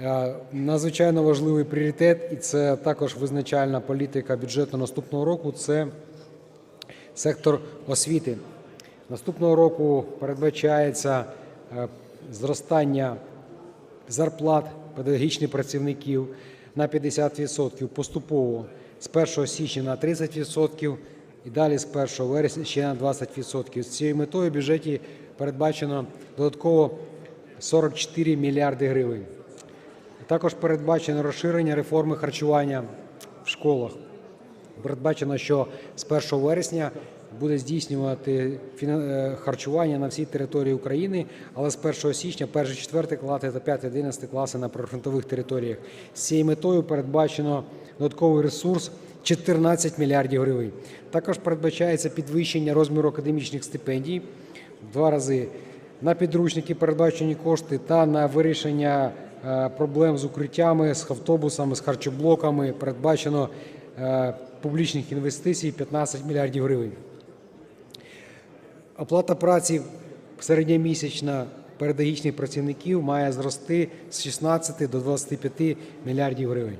Е, Надзвичайно важливий пріоритет, і це також визначальна політика бюджету наступного року. Це сектор освіти. Наступного року передбачається е, зростання зарплат педагогічних працівників на 50% поступово з 1 січня на 30% і далі з 1 вересня ще на 20%. З цією метою в бюджеті передбачено додатково 44 мільярди гривень. Також передбачено розширення реформи харчування в школах. Передбачено, що з 1 вересня буде здійснювати е, харчування на всій території України, але з 1 січня 1-4 класи та 5-11 класи на прифронтових територіях. З цією метою передбачено додатковий ресурс 14 мільярдів гривень. Також передбачається підвищення розміру академічних стипендій в два рази. На підручники передбачені кошти та на вирішення проблем з укриттями, з автобусами, з харчоблоками передбачено е, публічних інвестицій 15 мільярдів гривень. Оплата праці середньомісячна педагогічних працівників має зрости з 16 до 25 мільярдів гривень.